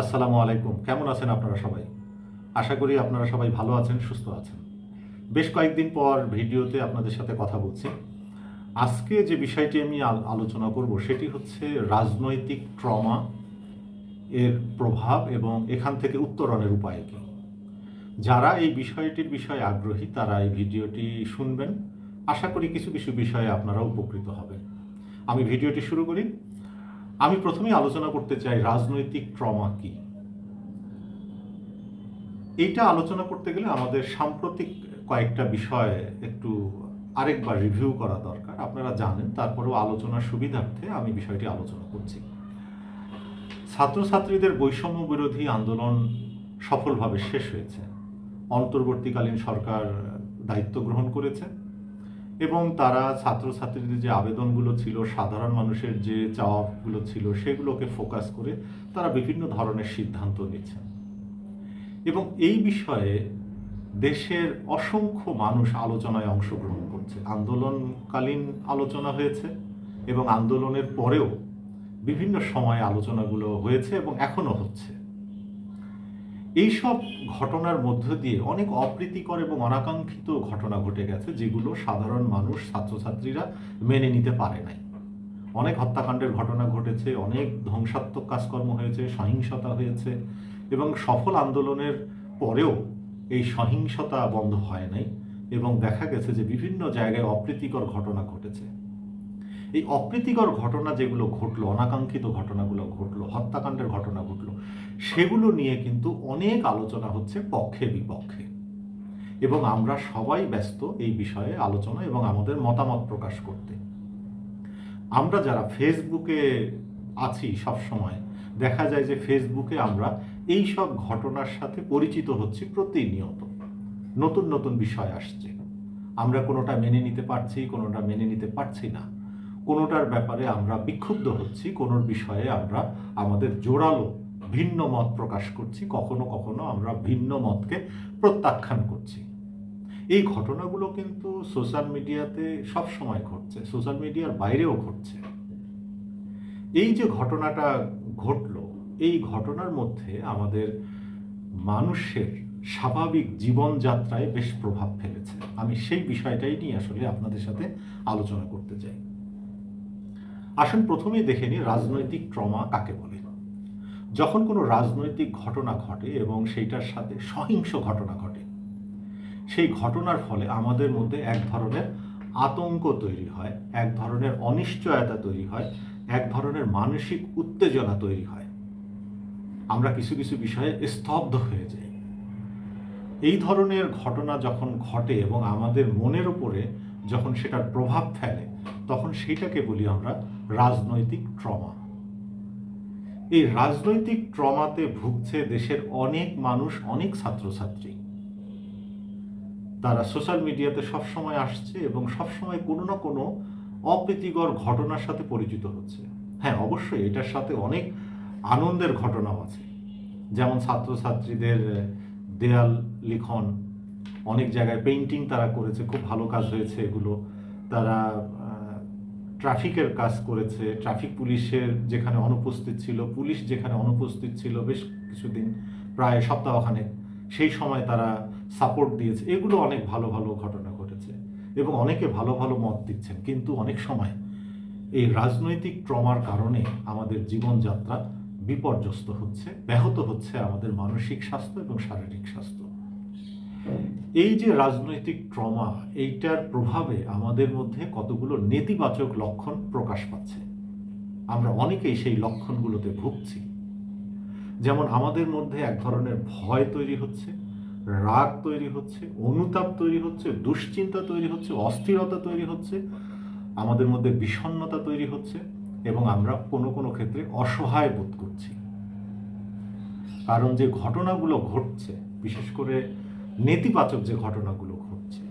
আসসালামু আলাইকুম। কেমন আছেন আপনারা সবাই? আশা করি আপনারা সবাই ভালো আছেন, সুস্থ আছেন। বেশ কয়েকদিন পর ভিডিওতে আপনাদের সাথে কথা বলছি। আজকে যে বিষয়টি আমি আলোচনা করব সেটি হচ্ছে রাজনৈতিক ট্রমা এর প্রভাব এবং এখান থেকে উত্তরণের উপায় কী। যারা এই বিষয়টির বিষয়ে আগ্রহী, তারা এই ভিডিওটি শুনবেন। আশা করি কিছু কিছু বিষয়ে আপনারা উপকৃত হবেন। আমি ভিডিওটি শুরু করি। আমি প্রথমেই আলোচনা করতে চাই রাজনৈতিক ট্রমা কি? এইটা আলোচনা করতে গেলে আমাদের সাম্প্রতিক কয়েকটা বিষয় একটু আরেকবার রিভিউ করা দরকার। আপনারা জানেন, তারপরেও আলোচনার সুবিধার্থে আমি বিষয়টি আলোচনা করছি। ছাত্রছাত্রীদের বৈষম্য বিরোধী আন্দোলন সফলভাবে শেষ হয়েছে। অন্তর্বর্তীকালীন সরকার দায়িত্ব গ্রহণ করেছে। এবং তারা ছাত্রছাত্রীদের যে আবেদনগুলো ছিল, সাধারণ মানুষের যে চাওয়াগুলো ছিল, সেগুলোকে ফোকাস করে তারা বিভিন্ন ধরনের সিদ্ধান্ত নিচ্ছেন। এবং এই বিষয়ে দেশের অসংখ্য মানুষ আলোচনায় অংশগ্রহণ করছে। আন্দোলনকালীন আলোচনা হয়েছে এবং আন্দোলনের পরেও বিভিন্ন সময়ে আলোচনাগুলো হয়েছে এবং এখনও হচ্ছে। এইসব ঘটনার মধ্য দিয়ে অনেক অপ্রীতিকর এবং অনাকাঙ্ক্ষিত ঘটনা ঘটে গেছে, যেগুলো সাধারণ মানুষ, ছাত্রছাত্রীরা মেনে নিতে পারে নাই। অনেক হত্যাকাণ্ডের ঘটনা ঘটেছে, অনেক ধ্বংসাত্মক কাজকর্ম হয়েছে, সহিংসতা হয়েছে, এবং সফল আন্দোলনের পরেও এই সহিংসতা বন্ধ হয় নাই, এবং দেখা গেছে যে বিভিন্ন জায়গায় অপ্রীতিকর ঘটনা ঘটেছে। এই অপ্রীতিকর ঘটনা যেগুলো ঘটলো, অনাকাঙ্ক্ষিত ঘটনাগুলো ঘটলো, হত্যাকাণ্ডের ঘটনা ঘটলো, সেগুলো নিয়ে কিন্তু অনেক আলোচনা হচ্ছে পক্ষে বিপক্ষে। এবং আমরা সবাই ব্যস্ত এই বিষয়ে আলোচনা এবং আমাদের মতামত প্রকাশ করতে। আমরা যারা ফেসবুকে আছি সব সময় দেখা যায় যে ফেসবুকে আমরা এই সব ঘটনার সাথে পরিচিত হচ্ছি প্রতিনিয়ত। নতুন নতুন বিষয় আসছে। আমরা কোনোটা মেনে নিতে পারছি, কোনোটা মেনে নিতে পারছি না। কোনোটার ব্যাপারে আমরা বিক্ষুব্ধ হচ্ছি, কোনোর বিষয়ে আমরা আমাদের জোরালো ভিন্ন মত প্রকাশ করছি, কখনো কখনো আমরা ভিন্ন মতকে প্রত্যাখ্যান করছি। এই ঘটনাগুলো কিন্তু সোশ্যাল মিডিয়াতে সব সময় ঘটছে, সোশ্যাল মিডিয়ার বাইরেও ঘটছে। এই যে ঘটনাটা ঘটলো, এই ঘটনার মধ্যে আমাদের মানুষের স্বাভাবিক জীবনযাত্রায় বেশ প্রভাব ফেলেছে। আমি সেই বিষয়টাই নিয়ে আসলে আপনাদের সাথে আলোচনা করতে চাই। আসুন, প্রথমেই দেখে নিই রাজনৈতিক ট্রমা কাকে বলে। যখন কোনো রাজনৈতিক ঘটনা ঘটে এবং সেইটার সাথে সহিংস ঘটনা ঘটে, সেই ঘটনার ফলে আমাদের মধ্যে এক ধরনের আতঙ্ক তৈরি হয়, এক ধরনের অনিশ্চয়তা তৈরি হয়, এক ধরনের মানসিক উত্তেজনা তৈরি হয়। আমরা কিছু কিছু বিষয়ে স্তব্ধ হয়ে যাই। এই ধরনের ঘটনা যখন ঘটে এবং আমাদের মনের উপরে যখন সেটার প্রভাব ফেলে, তখন সেইটাকে বলি আমরা রাজনৈতিক ট্রমা। এই রাজনৈতিক ট্রমাতে ভুগছে দেশের অনেক মানুষ, অনেক ছাত্রছাত্রী। তারা সোশ্যাল মিডিয়াতে সবসময় আসছে এবং সবসময় কোনো না কোনো অপ্রীতিকর ঘটনার সাথে পরিচিত হচ্ছে। হ্যাঁ অবশ্যই এটার সাথে অনেক আনন্দের ঘটনাও আছে। যেমন ছাত্রছাত্রীদের দেয়াল লিখন অনেক জায়গায় পেইন্টিং তারা করেছে, খুব ভালো কাজ হয়েছে এগুলো। তারা ট্রাফিকের কাজ করেছে ট্রাফিক পুলিশের যেখানে অনুপস্থিত ছিল, পুলিশ যেখানে অনুপস্থিত ছিল বেশ কিছুদিন, প্রায় সপ্তাহখানেক, সেই সময় তারা সাপোর্ট দিয়েছে। এগুলো অনেক ভালো ভালো ঘটনা ঘটেছে এবং অনেকে ভালো ভালো মত দিচ্ছেন। কিন্তু অনেক সময় এই রাজনৈতিক ট্রমার কারণে আমাদের জীবনযাত্রা বিপর্যস্ত হচ্ছে, ব্যাহত হচ্ছে আমাদের মানসিক স্বাস্থ্য এবং শারীরিক স্বাস্থ্য। এই যে রাজনৈতিক ট্রমা, এইটার প্রভাবে আমাদের মধ্যে কতগুলো নেতিবাচক লক্ষণ প্রকাশ পাচ্ছে? আমরা অনেকেই সেই লক্ষণগুলোতে ভুগছি। যেমন আমাদের মধ্যে এক ধরনের ভয় তৈরি হচ্ছে, রাগ তৈরি হচ্ছে, অনুতাপ তৈরি হচ্ছে, দুশ্চিন্তা তৈরি হচ্ছে, অস্থিরতা তৈরি হচ্ছে, আমাদের মধ্যে বিষণ্ণতা তৈরি হচ্ছে এবং আমরা কোনো কোনো ক্ষেত্রে অসহায় বোধ করছি। কারণ যে ঘটনাগুলো ঘটছে, বিশেষ করে নেতিবাচক যে ঘটনাগুলো ঘটছে,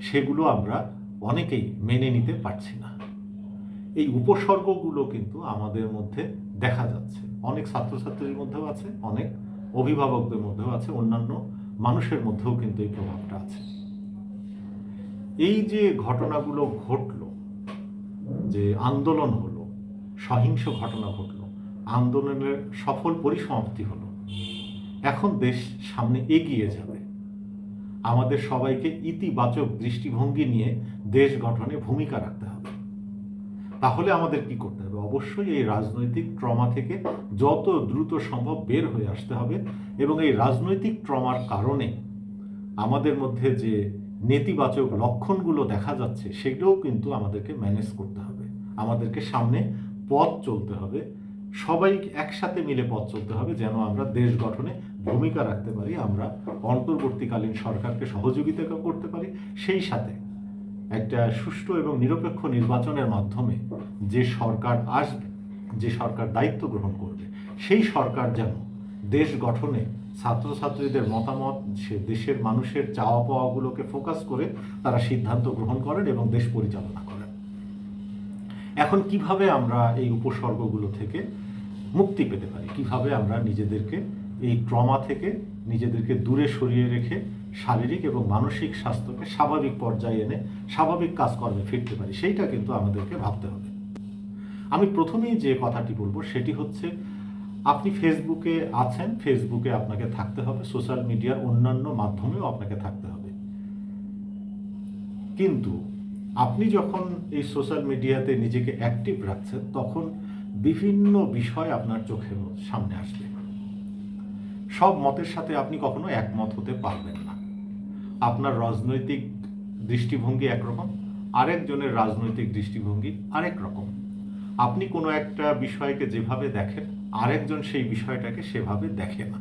সেগুলো আমরা অনেকেই মেনে নিতে পারছি না। এই উপসর্গগুলো কিন্তু আমাদের মধ্যে দেখা যাচ্ছে। অনেক ছাত্রছাত্রীর মধ্যেও আছে, অনেক অভিভাবকদের মধ্যেও আছে, অন্যান্য মানুষের মধ্যেও কিন্তু এই প্রভাবটা আছে। এই যে ঘটনাগুলো ঘটলো, যে আন্দোলন হলো, সহিংস ঘটনা ঘটলো, আন্দোলনের সফল পরিসমাপ্তি হলো, এখন দেশ সামনে এগিয়ে যাবে। আমাদের সবাইকে ইতিবাচক দৃষ্টিভঙ্গি নিয়ে দেশ গঠনে ভূমিকা রাখতে হবে। তাহলে আমাদের কি করতে হবে? অবশ্যই এই রাজনৈতিক ট্রমা থেকে যত দ্রুত সম্ভব বের হয়ে আসতে হবে এবং এই রাজনৈতিক ট্রমার কারণে আমাদের মধ্যে যে নেতিবাচক লক্ষণগুলো দেখা যাচ্ছে, সেগুলোও কিন্তু আমাদেরকে ম্যানেজ করতে হবে। আমাদেরকে সামনে পথ চলতে হবে। সবাই একসাথে মিলে পথ চলতে হবে যেন আমরা দেশ গঠনে ভূমিকা রাখতে পারি, আমরা অন্তর্বর্তীকালীন সরকারকে সহযোগিতা করতে পারি। সেই সাথে একটা সুষ্ঠু এবং নিরপেক্ষ নির্বাচনের মাধ্যমে যে সরকার আসবে, যে সরকার দায়িত্ব গ্রহণ করবে, সেই সরকার যেন দেশ গঠনে ছাত্রছাত্রীদের মতামত, সে দেশের মানুষের চাওয়া পাওয়াগুলোকে ফোকাস করে তারা সিদ্ধান্ত গ্রহণ করেন এবং দেশ পরিচালনা করেন। এখন কীভাবে আমরা এই উপসর্গগুলো থেকে মুক্তি পেতে পারি? কীভাবে আমরা নিজেদেরকে এই ট্রমা থেকে নিজেদেরকে দূরে সরিয়ে রেখে শারীরিক এবং মানসিক স্বাস্থ্যকে স্বাভাবিক পর্যায়ে এনে স্বাভাবিক কাজকর্মে ফিরতে পারি, সেইটা কিন্তু আমাদেরকে ভাবতে হবে। আমি প্রথমেই যে কথাটি বলব সেটি হচ্ছে, আপনি ফেসবুকে আছেন, ফেসবুকে আপনাকে থাকতে হবে, সোশ্যাল মিডিয়ার অন্যান্য মাধ্যমেও আপনাকে থাকতে হবে। কিন্তু আপনি যখন এই সোশ্যাল মিডিয়াতে নিজেকে অ্যাক্টিভ রাখছেন, তখন বিভিন্ন বিষয় আপনার চোখের সামনে আসবে। সব মতের সাথে আপনি কখনো একমত হতে পারবেন না। আপনার রাজনৈতিক দৃষ্টিভঙ্গি একরকম, আরেকজনের রাজনৈতিক দৃষ্টিভঙ্গি আরেক রকম আপনি কোনো একটা বিষয়কে যেভাবে দেখেন, আরেকজন সেই বিষয়টাকে সেভাবে দেখে না।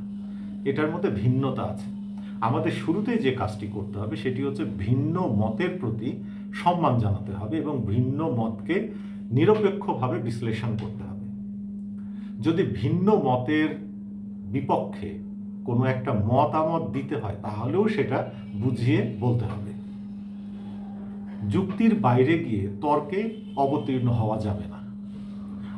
এটার মধ্যে ভিন্নতা আছে। আমাদের শুরুতে যে কাজটি করতে হবে, সেটি হচ্ছে ভিন্ন মতের প্রতি সম্মান জানাতে হবে এবং ভিন্ন মতকে নিরপেক্ষভাবে বিশ্লেষণ করতে হবে। যদি ভিন্ন মতের বিপক্ষে কোনো একটা মতামত দিতে হয়, তাহলেও সেটা বুঝিয়ে বলতে হবে। যুক্তির বাইরে গিয়ে তর্কে অবতীর্ণ হওয়া যাবে না।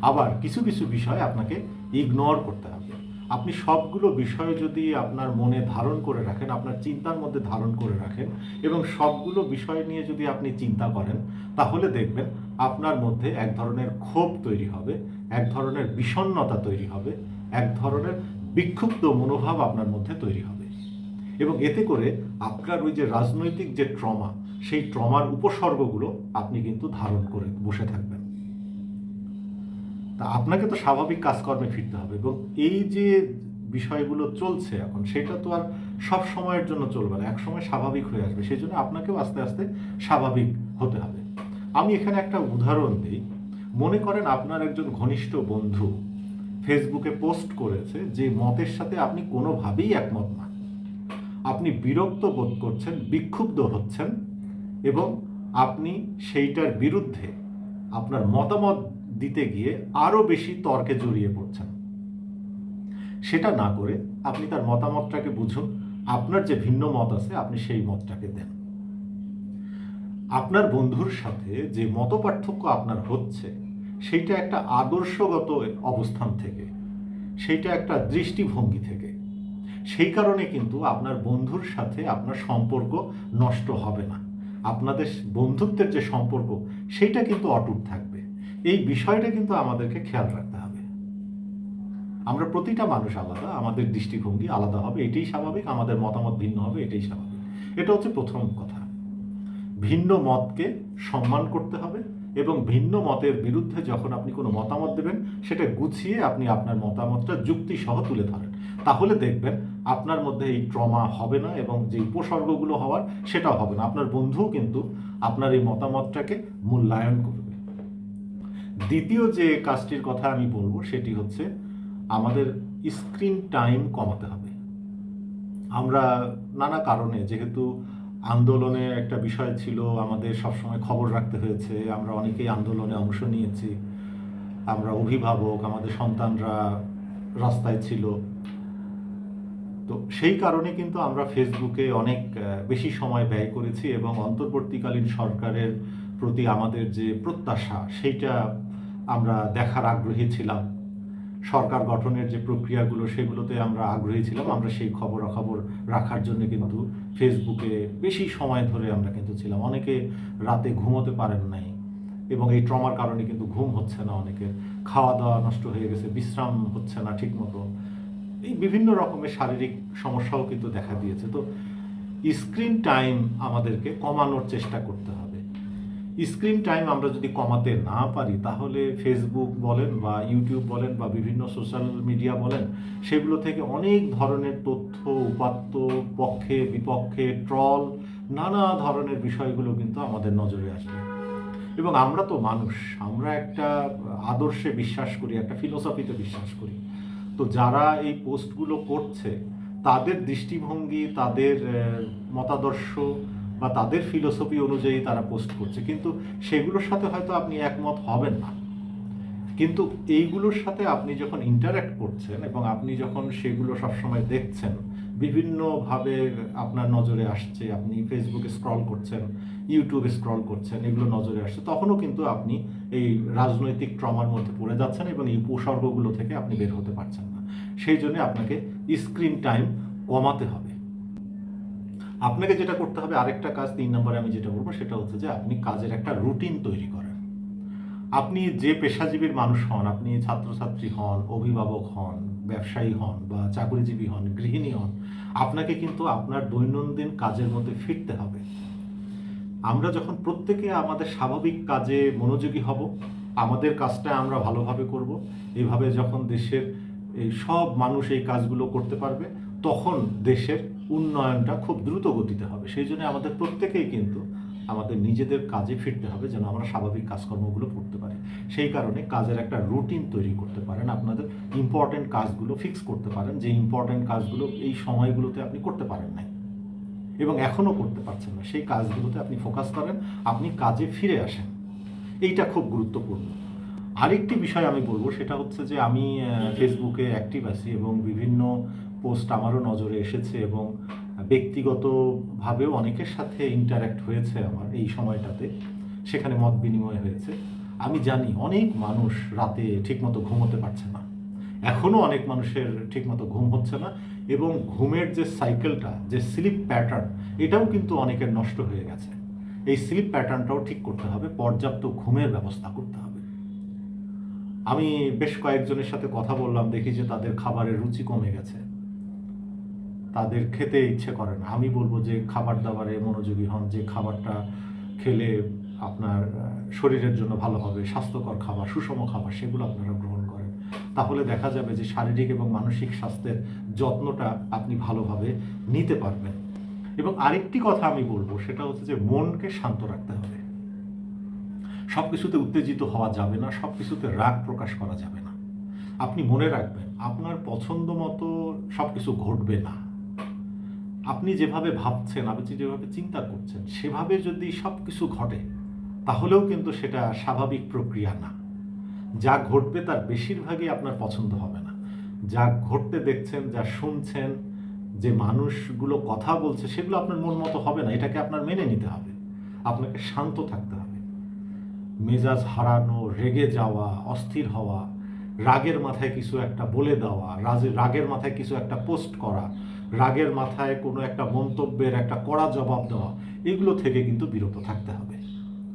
আবার কিছু কিছু বিষয় আপনাকে ইগনোর করতে হবে। আপনি সবগুলো বিষয় যদি আপনার মনে ধারণ করে রাখেন, আপনার চিন্তার মধ্যে ধারণ করে রাখেন এবং সবগুলো বিষয় নিয়ে যদি আপনি চিন্তা করেন, তাহলে দেখবেন আপনার মধ্যে এক ধরনের ক্ষোভ তৈরি হবে, এক ধরনের বিষণ্ণতা তৈরি হবে, এক ধরনের বিক্ষুব্ধ মনোভাব আপনার মধ্যে তৈরি হবে। এবং এতে করে আপনার ওই যে রাজনৈতিক যে ট্রমা, সেই ট্রমার উপসর্গগুলো আপনি কিন্তু ধারণ করে বসে থাকবেন। তা আপনাকে তো স্বাভাবিক কাজকর্মে ফিরতে হবে এবং এই যে বিষয়গুলো চলছে এখন, সেটা তো আর সব সময়ের জন্য চলবে না। এক সময় স্বাভাবিক হয়ে আসবে সেই জন্য আপনাকেও আস্তে আস্তে স্বাভাবিক হতে হবে। আমি এখানে একটা উদাহরণ দিই। মনে করেন আপনার একজন ঘনিষ্ঠ বন্ধু ফেসবুকে পোস্ট করেছে যে মতের সাথে আপনি কোনোভাবেই একমত না। আপনি বিরক্ত বোধ করছেন, বিক্ষুব্ধ হচ্ছেন এবং আপনি সেইটার বিরুদ্ধে আপনার মতামত দিতে গিয়ে আরও বেশি তর্কে জড়িয়ে পড়ছেন। সেটা না করে আপনি তার মতামতটাকে বুঝুন, আপনার যে ভিন্ন মত আছে, আপনি সেই মতটাকে দেন। আপনার বন্ধুর সাথে যে মত পার্থক্য আপনার হচ্ছে সেইটা একটা আদর্শগত অবস্থান থেকে, সেইটা একটা দৃষ্টিভঙ্গি থেকে। সেই কারণে কিন্তু আপনার বন্ধুর সাথে আপনার সম্পর্ক নষ্ট হবে না। আপনাদের বন্ধুত্বের যে সম্পর্ক, সেইটা কিন্তু অটুট থাকবে। এই বিষয়টা কিন্তু আমাদেরকে খেয়াল রাখতে হবে। আমরা প্রতিটা মানুষ আলাদা, আমাদের দৃষ্টিভঙ্গি আলাদা হবে, এটাই স্বাভাবিক, আমাদের মতামত ভিন্ন হবে, এটাই স্বাভাবিক। এটা হচ্ছে প্রথম কথা। ভিন্ন মতকে সম্মান করতে হবে এবং ভিন্ন মতের বিরুদ্ধে যখন আপনি কোনো মতামত দেবেন, সেটা গুছিয়ে আপনি আপনার মতামতটা যুক্তি সহ তুলে ধরেন। তাহলে দেখবেন আপনার মধ্যে এই ট্রমা হবে না এবং যে উপসর্গগুলো হওয়ার, সেটাও হবে না। আপনার বন্ধুও কিন্তু আপনার এই মতামতটাকে মূল্যায়ন করবে। দ্বিতীয় যে কাজটির কথা আমি বলব, সেটি হচ্ছে আমাদের স্ক্রিন টাইম কমাতে হবে। আমরা নানা কারণে, যেহেতু আন্দোলনে একটা বিষয় ছিল, আমাদের সবসময় খবর রাখতে হয়েছে, আমরা অনেকেই আন্দোলনে অংশ নিয়েছি, আমরা অভিভাবক, আমাদের সন্তানরা রাস্তায় ছিল। তো সেই কারণে কিন্তু আমরা ফেসবুকে অনেক বেশি সময় ব্যয় করেছি এবং অন্তর্বর্তীকালীন সরকারের প্রতি আমাদের যে প্রত্যাশা, সেইটা আমরা দেখার আগ্রহী ছিলাম। সরকার গঠনের যে প্রক্রিয়াগুলো, সেগুলোতে আমরা আগ্রহী ছিলাম। আমরা সেই খবরাখবর রাখার জন্য কিন্তু ফেসবুকে বেশি সময় ধরে আমরা কিন্তু ছিলাম। অনেকে রাতে ঘুমোতে পারেন নাই এবং এই ট্রমার কারণে কিন্তু ঘুম হচ্ছে না অনেকের। খাওয়া দাওয়া নষ্ট হয়ে গেছে, বিশ্রাম হচ্ছে না ঠিক মতো এই বিভিন্ন রকমের শারীরিক সমস্যাও কিন্তু দেখা দিয়েছে। তো স্ক্রিন টাইম আমাদেরকে কমানোর চেষ্টা করতে হবে। স্ক্রিন টাইম আমরা যদি কমাতে না পারি, তাহলে ফেসবুক বলেন বা ইউটিউব বলেন বা বিভিন্ন সোশ্যাল মিডিয়া বলেন, সেগুলো থেকে অনেক ধরনের তথ্য, উপাত্ত, পক্ষে, বিপক্ষে, ট্রল, নানা ধরনের বিষয়গুলো কিন্তু আমাদের নজরে আসবে। এবং আমরা তো মানুষ, আমরা একটা আদর্শে বিশ্বাস করি, একটা ফিলোসফিতে বিশ্বাস করি। তো যারা এই পোস্টগুলো করছে, তাদের দৃষ্টিভঙ্গি, তাদের মতাদর্শ বা তাদের ফিলোসফি অনুযায়ী তারা পোস্ট করছে। কিন্তু সেগুলোর সাথে হয়তো আপনি একমত হবেন না। কিন্তু এইগুলোর সাথে আপনি যখন ইন্টারাক্ট করছেন এবং আপনি যখন সেগুলো সবসময় দেখছেন, বিভিন্নভাবে আপনার নজরে আসছে, আপনি ফেসবুকে স্ক্রল করছেন ইউটিউবে স্ক্রল করছেন, এগুলো নজরে আসছে, তখনও কিন্তু আপনি এই রাজনৈতিক ট্রমার মধ্যে পড়ে যাচ্ছেন এবং এই উপসর্গগুলো থেকে আপনি বের হতে পারছেন না। সেই জন্য আপনাকে স্ক্রিন টাইম কমাতে হবে। আপনাকে যেটা করতে হবে, আরেকটা কাজ তিন নম্বরে আমি যেটা বলব, সেটা হচ্ছে যে আপনি কাজের একটা রুটিন তৈরি করেন। আপনি যে পেশাজীবীর মানুষ হন, আপনি ছাত্রছাত্রী হন, অভিভাবক হন, ব্যবসায়ী হন বা চাকরিজীবী হন, গৃহিণী হন, আপনাকে কিন্তু আপনার দৈনন্দিন কাজের মধ্যে ফিরতে হবে। আমরা যখন প্রত্যেকে আমাদের স্বাভাবিক কাজে মনোযোগী হব, আমাদের কাজটা আমরা ভালোভাবে করব, এভাবে যখন দেশের এই সব মানুষ এই কাজগুলো করতে পারবে, তখন দেশের উন্নয়নটা খুব দ্রুত গতিতে হবে। সেই জন্য আমাদের প্রত্যেকেই কিন্তু আমাদের নিজেদের কাজে ফিরতে হবে যেন আমরা স্বাভাবিক কাজকর্মগুলো করতে পারি। সেই কারণে কাজের একটা রুটিন তৈরি করতে পারেন, আপনাদের ইম্পর্টেন্ট কাজগুলো ফিক্স করতে পারেন, যে ইম্পর্টেন্ট কাজগুলো এই সময়গুলোতে আপনি করতে পারেন নাই এবং এখনও করতে পারছেন না, সেই কাজগুলোতে আপনি ফোকাস করেন, আপনি কাজে ফিরে আসেন। এইটা খুব গুরুত্বপূর্ণ। আরেকটি বিষয় আমি বলব, সেটা হচ্ছে যে আমি ফেসবুকে অ্যাক্টিভ আছি এবং বিভিন্ন পোস্ট আমারও নজরে এসেছে এবং ব্যক্তিগতভাবেও অনেকের সাথে ইন্টারাক্ট হয়েছে আমার এই সময়টাতে। সেখানে মত বিনিময় হয়েছে। আমি জানি অনেক মানুষ রাতে ঠিকমতো ঘুমোতে পারছে না। এখনও অনেক মানুষের ঠিকমতো ঘুম হচ্ছে না এবং ঘুমের যে সাইকেলটা যে স্লিপ প্যাটার্ন এটাও কিন্তু অনেকের নষ্ট হয়ে গেছে। এই স্লিপ প্যাটার্নটাও ঠিক করতে হবে, পর্যাপ্ত ঘুমের ব্যবস্থা করতে হবে। আমি বেশ কয়েকজনের সাথে কথা বললাম, দেখি যে তাদের খাবারের রুচি কমে গেছে। তাদের খেতে ইচ্ছে করে না। আমি বলব যে খাবার দাবারে মনোযোগী হন, যে খাবারটা খেলে আপনার শরীরের জন্য ভালো হবে, স্বাস্থ্যকর খাবার, সুষম খাবার, সেগুলো আপনারা গ্রহণ করেন। তাহলে দেখা যাবে যে শারীরিক এবং মানসিক স্বাস্থ্যের যত্নটা আপনি ভালোভাবে নিতে পারবেন। এবং আরেকটি কথা আমি বলব, সেটা হচ্ছে যে মনকে শান্ত রাখতে হবে। সব কিছুতে উত্তেজিত হওয়া যাবে না সব কিছুতে রাগ প্রকাশ করা যাবে না। আপনি মনে রাখবেন, আপনার পছন্দ মতো সব কিছু ঘটবে না। আপনি যেভাবে ভাবছেন, আপনি যেভাবে চিন্তা করছেন, সেভাবে যদি সব কিছু ঘটে, তাহলেও কিন্তু সেটা স্বাভাবিক প্রক্রিয়া না। যা ঘটবে তার বেশিরভাগই আপনার পছন্দ হবে না। যা ঘটতে দেখছেন, যা শুনছেন, যে মানুষগুলো কথা বলছে, সেগুলো আপনার মন মতো হবে না। এটাকে আপনার মেনে নিতে হবে। আপনাকে শান্ত থাকতে হবে। মেজাজ হারানো, রেগে যাওয়া, অস্থির হওয়া, রাগের মাথায় কিছু একটা বলে দেওয়া রাগের মাথায় কিছু একটা পোস্ট করা রাগের মাথায় কোনো একটা মন্তব্যের একটা কড়া জবাব দেওয়া, এগুলো থেকে কিন্তু বিরত থাকতে হবে।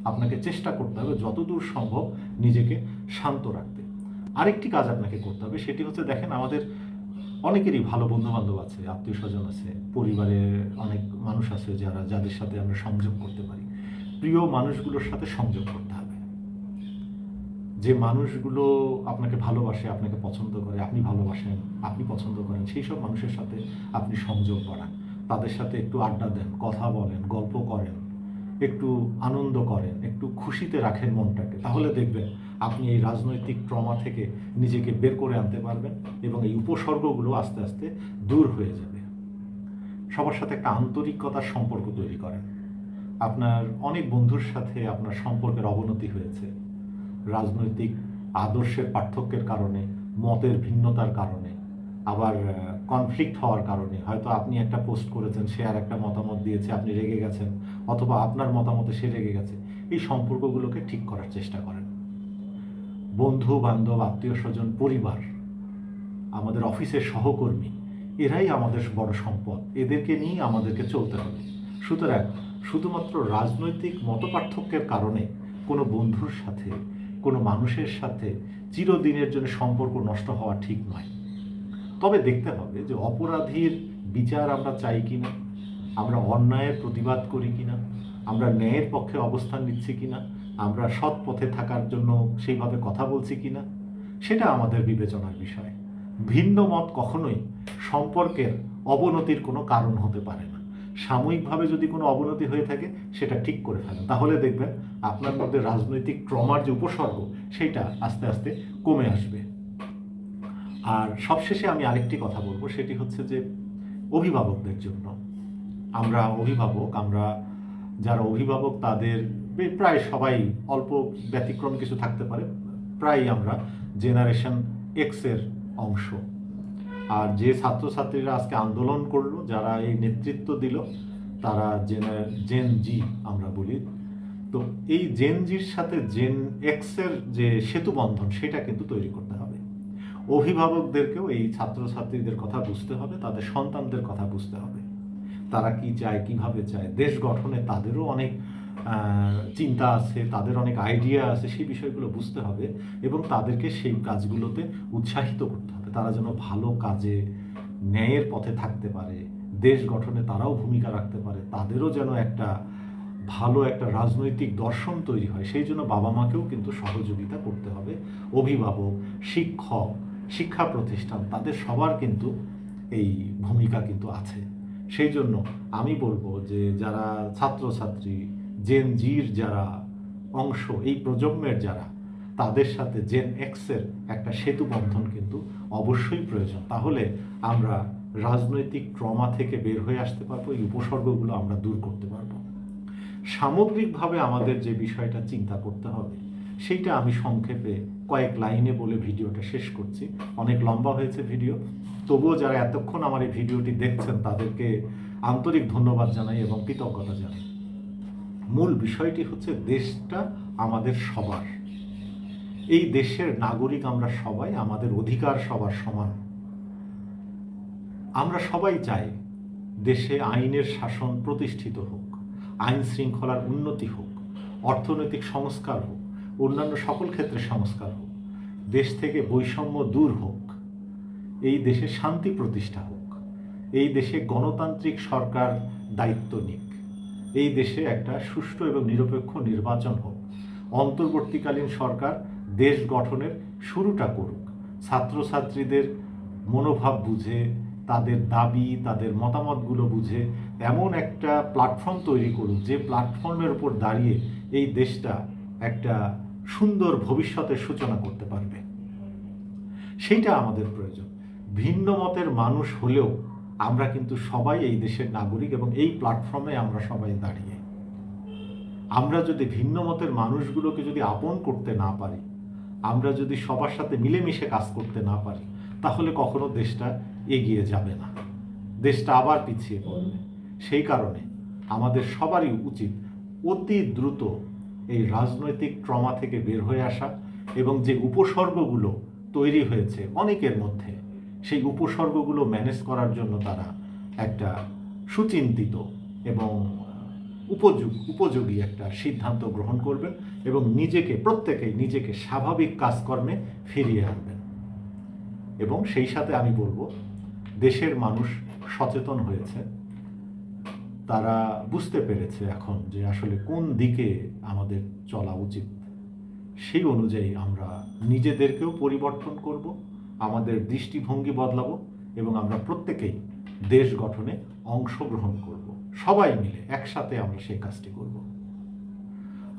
আপনাকে চেষ্টা করতে হবে যতদূর সম্ভব নিজেকে শান্ত রাখতে। আরেকটি কাজ আপনাকে করতে হবে, সেটি হচ্ছে দেখেন আমাদের অনেকেরই ভালো বন্ধু বান্ধব আছে, আত্মীয় স্বজন আছে, পরিবারে অনেক মানুষ আছে যারা, যাদের সাথে আমরা সংযোগ করতে পারি। প্রিয় মানুষগুলোর সাথে সংযোগ করতে যে মানুষগুলো আপনাকে ভালোবাসে, আপনাকে পছন্দ করে, আপনি ভালোবাসেন, আপনি পছন্দ করেন, সেই সব মানুষের সাথে আপনি সংযোগ করান তাদের সাথে একটু আড্ডা দেন, কথা বলেন, গল্প করেন, একটু আনন্দ করেন, একটু খুশিতে রাখেন মনটাকে। তাহলে দেখবেন আপনি এই রাজনৈতিক ট্রমা থেকে নিজেকে বের করে আনতে পারবেন এবং এই উপসর্গগুলো আস্তে আস্তে দূর হয়ে যাবে। সবার সাথে একটা আন্তরিকতার সম্পর্ক তৈরি করেন। আপনার অনেক বন্ধুর সাথে আপনার সম্পর্কের অবনতি হয়েছে। রাজনৈতিক আদর্শের পার্থক্যের কারণে, মতের ভিন্নতার কারণে, আবার কনফ্লিক্ট হওয়ার কারণে। হয়তো আপনি একটা পোস্ট করেছেন, সে আর একটা মতামত দিয়েছে, আপনি রেগে গেছেন, অথবা আপনার মতামতে সে রেগে গেছে। এই সম্পর্কগুলোকে ঠিক করার চেষ্টা করেন। বন্ধু, বান্ধব, আত্মীয় স্বজন, পরিবার, আমাদের অফিসের সহকর্মী, এরাই আমাদের বড় সম্পদ। এদেরকে নিয়েই আমাদেরকে চলতে হবে। সুতরাং, শুধুমাত্র রাজনৈতিক মতপার্থক্যের কারণে কোনো বন্ধুর সাথে কোনো মানুষের সাথে চিরদিনের জন্য সম্পর্ক নষ্ট হওয়া ঠিক নয়। তবে দেখতে হবে যে অপরাধীর বিচার আমরা চাই কিনা, আমরা অন্যায়ের প্রতিবাদ করি কিনা, আমরা ন্যায়ের পক্ষে অবস্থান নিচ্ছি কিনা, আমরা সৎ পথে থাকার জন্য সেইভাবে কথা বলছি কিনা, সেটা আমাদের বিবেচনার বিষয়। ভিন্ন মত কখনোই সম্পর্কের অবনতির কোনো কারণ হতে পারে না। সাময়িকভাবে যদি কোনো অবনতি হয়ে থাকে, সেটা ঠিক করে ফেলেন। তাহলে দেখবেন আপনার মধ্যে রাজনৈতিক ট্রমার যে উপসর্গ, সেটা আস্তে আস্তে কমে আসবে। আর সবশেষে আমি আরেকটি কথা বলব, সেটি হচ্ছে যে অভিভাবকদের জন্য। আমরা অভিভাবক, আমরা যারা অভিভাবক, তাদের প্রায় সবাই অল্প ব্যতিক্রম কিছু থাকতে পারে। প্রায় আমরা জেনারেশন এক্সের অংশ। আর যে ছাত্রছাত্রীরা আজকে আন্দোলন করল, যারা এই নেতৃত্ব দিল, তারা জেনার জেন জি আমরা বলি। তো এই জেন জির সাথে জেন এক্সের যে সেতু বন্ধন, সেটা কিন্তু তৈরি করতে হবে। অভিভাবকদেরকেও এই ছাত্রছাত্রীদের কথা বুঝতে হবে, তাদের সন্তানদের কথা বুঝতে হবে। তারা কি চায়, কীভাবে চায়? দেশ গঠনে তাদেরও অনেক চিন্তা আছে, তাদের অনেক আইডিয়া আছে, সেই বিষয়গুলো বুঝতে হবে এবং তাদেরকে সেই কাজগুলোতে উৎসাহিত করতে হবে। তারা যেন ভালো কাজে, ন্যায়ের পথে থাকতে পারে, দেশ গঠনে তারাও ভূমিকা রাখতে পারে, তাদেরও যেন একটা ভালো একটা রাজনৈতিক দর্শন তৈরি হয়, সেই জন্য বাবা মাকেও কিন্তু সহযোগিতা করতে হবে। অভিভাবক, শিক্ষক, শিক্ষা প্রতিষ্ঠান, তাদের সবার কিন্তু এই ভূমিকা কিন্তু আছে। সেই জন্য আমি বলব যে যারা ছাত্রছাত্রী জেন জির যারা অংশ, এই প্রজন্মের যারা তাদের সাথে জেন এক্সের একটা সেতু বন্ধন কিন্তু অবশ্যই প্রয়োজন। তাহলে আমরা রাজনৈতিক ট্রমা থেকে বের হয়ে আসতে পারব, এই উপসর্গগুলো আমরা দূর করতে পারব। সামগ্রিকভাবে আমাদের যে বিষয়টা চিন্তা করতে হবে, সেইটা আমি সংক্ষেপে কয়েক লাইনে বলে ভিডিওটা শেষ করছি। অনেক লম্বা হয়েছে ভিডিও। তবুও যারা এতক্ষণ আমার এই ভিডিওটি দেখছেন, তাদেরকে আন্তরিক ধন্যবাদ জানাই এবং কৃতজ্ঞতা জানাই। মূল বিষয়টি হচ্ছে দেশটা আমাদের সবার। এই দেশের নাগরিক আমরা সবাই, আমাদের অধিকার সবার সমান। আমরা সবাই চাই দেশে আইনের শাসন প্রতিষ্ঠিত হোক, আইন শৃঙ্খলার উন্নতি হোক, অর্থনৈতিক সংস্কার হোক, অন্যান্য সকল ক্ষেত্রে সংস্কার হোক, দেশ থেকে বৈষম্য দূর হোক, এই দেশে শান্তি প্রতিষ্ঠা হোক, এই দেশে গণতান্ত্রিক সরকার দায়িত্ব নিক, এই দেশে একটা সুষ্ঠু এবং নিরপেক্ষ নির্বাচন হোক, অন্তর্বর্তীকালীন সরকার দেশ গঠনের শুরুটা করুক। ছাত্রছাত্রীদের মনোভাব বুঝে, তাদের দাবি, তাদের মতামতগুলো বুঝে, এমন একটা প্ল্যাটফর্ম তৈরি করুক যে প্ল্যাটফর্মের উপর দাঁড়িয়ে এই দেশটা একটা সুন্দর ভবিষ্যতের সূচনা করতে পারবে। সেইটা আমাদের প্রয়োজন। ভিন্ন মতের মানুষ হলেও আমরা কিন্তু সবাই এই দেশের নাগরিক এবং এই প্ল্যাটফর্মে আমরা সবাই দাঁড়িয়ে। আমরা যদি ভিন্ন মতের মানুষগুলোকে যদি আপন করতে না পারি আমরা যদি সবার সাথে মিলেমিশে কাজ করতে না পারি, তাহলে কখনো দেশটা এগিয়ে যাবে না। দেশটা আবার পিছিয়ে পড়বে। সেই কারণে আমাদের সবারই উচিত অতি দ্রুত এই রাজনৈতিক ট্রমা থেকে বের হয়ে আসা এবং যে উপসর্গগুলো তৈরি হয়েছে অনেকের মধ্যে, সেই উপসর্গগুলো ম্যানেজ করার জন্য তারা একটা সুচিন্তিত এবং উপযোগ উপযোগী একটা সিদ্ধান্ত গ্রহণ করবেন। এবং নিজেকে, প্রত্যেকেই নিজেকে স্বাভাবিক কাজকর্মে ফিরিয়ে আনবেন। এবং সেই সাথে আমি বলব, দেশের মানুষ সচেতন হয়েছে। তারা বুঝতে পেরেছে এখন যে আসলে কোন দিকে আমাদের চলা উচিত। সেই অনুযায়ী আমরা নিজেদেরকেও পরিবর্তন করব, আমাদের দৃষ্টিভঙ্গি বদলাবো এবং আমরা প্রত্যেকেই দেশ গঠনে অংশগ্রহণ করব। সবাই মিলে একসাথে আমরা সেই কাজটি করব।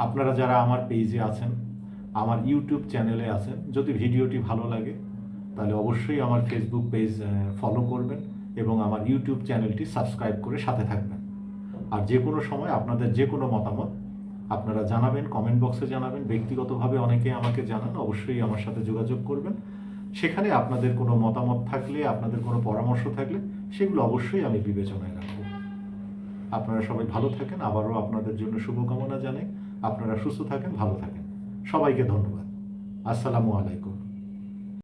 আপনারা যারা আমার পেজে আছেন, আমার ইউটিউব চ্যানেলে আছেন, যদি ভিডিওটি ভালো লাগে, তাহলে অবশ্যই আমার ফেসবুক পেজ ফলো করবেন এবং আমার ইউটিউব চ্যানেলটি সাবস্ক্রাইব করে সাথে থাকবেন। আর যে কোনো সময় আপনাদের যে কোনো মতামত, আপনারা জানাবেন কমেন্ট বক্সে জানাবেন, ব্যক্তিগতভাবে অনেকে আমাকে জানান, অবশ্যই আমার সাথে যোগাযোগ করবেন। সেখানে আপনাদের কোনো মতামত থাকলে, আপনাদের কোনো পরামর্শ থাকলে, সেগুলো অবশ্যই আমি বিবেচনায় রাখব। আপনারা সবাই ভালো থাকেন, আবারও আপনাদের জন্য শুভকামনা জানাই। আপনারা সুস্থ থাকেন ভালো থাকেন। সবাইকে ধন্যবাদ। আসসালামু আলাইকুম।